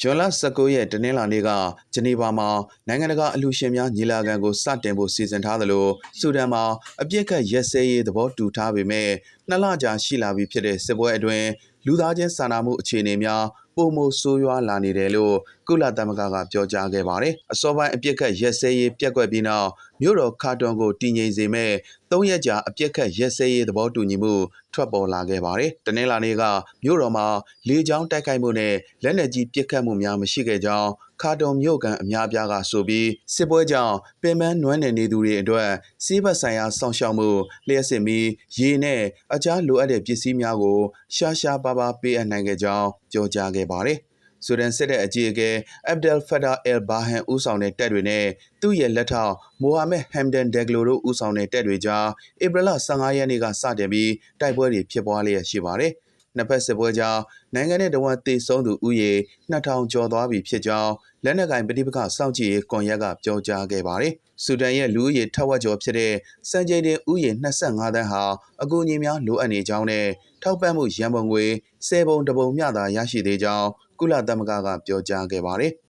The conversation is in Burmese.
ဇွန်လ19ရက်တနင်္လာနေ့ကဂျနီဗာမှာနိုင်ငံတကာအလှူရှင်များညီလာခံကိုစတင်ဖို့စီစဉ်ထားသလိုဆူဒန်မှာအပြစ်ခတ်ရက်စဲရေးသဘောတူထားပေမဲ့နှစ်လကြာရှိလာပြီဖြစ်တဲ့စစ်ပွဲအတွင်းလူသားချင်းစာနာမှုအခြေအနေများ ပုံမဆိုးရွားလာနေတယ်လို့ကုလသမဂ္ဂကပြောကြားခဲ့ပါတယ်။အစောပိုင်းအပြစ်ခတ်ရက်စဲရေးပြက်ကွက်ပြီးနောက်မြို့တော်ခါတွန်ကိုတည်ငြိမ်စေမဲ့၃ရက်ကြာအပြစ်ခတ်ရက်စဲရေးသဘောတူညီမှုထွက်ပေါ်လာခဲ့ပါတယ်။တနင်္လာနေ့ကမြို့တော်မှာလေကြောင်းတိုက်ခိုက်မှုနဲ့လက်နက်ကြီးပစ်ခတ်မှုများမရှိခဲ့ကြောင်း ခါတွန်မြို့ကန်အများပြားကဆိုပြီးစစ်ပွဲကြောင့်ပင်ပန်းနွမ်းနယ်နေသူတွေအတွက်စီးပွားဆိုင်ရာစောင့်ရှောက်မှုလျှက်စစ်မီရေနဲ့အခြားလိုအပ်တဲ့ပစ္စည်းများကိုရှားရှားပါးပါးပေးအပ်နိုင်ခဲ့ကြောင်းပြောကြားခဲ့ပါတယ်။ဆူဒန်စစ်တဲ့အကြီးအကဲအဗ်ဒယ်ဖက်တာအယ်ဘာဟန်ဦးဆောင်တဲ့တပ်တွေနဲ့သူ့ရဲ့လက်ထောက်မိုဟာမက်ဟမ်ဒန်ဒက်ဂလိုတို့ဦးဆောင်တဲ့တပ်တွေကြားဧပြီလ15ရက်နေ့ကစတင်ပြီးတိုက်ပွဲတွေဖြစ်ပွားလျက်ရှိပါတယ်။ နှစ်ဖက်စစ်ပွဲကြောင့်နိုင်ငံနဲ့တဝန်သေဆုံးသူဥယေ2000ကျော်သွားပြီဖြစ်ကြောင်းလက်နက်ကင်ပဋိပက္ခစောင့်ကြည့်ရေးကွန်ရက်ကပြောကြားခဲ့ပါတယ်။ဆူဒန်ရဲ့လူဦးရေထက်ဝက်ကျော်ဖြစ်တဲ့စံချိန်တင်ဥယေ25တန်းဟာအကူအညီများလိုအပ်နေကြောင်းနဲ့ထောက်ပံ့မှုရန်ပုံငွေ10ပုံတပုံမျှသာရရှိသေးကြောင်းကုလသမဂ္ဂကပြောကြားခဲ့ပါတယ်။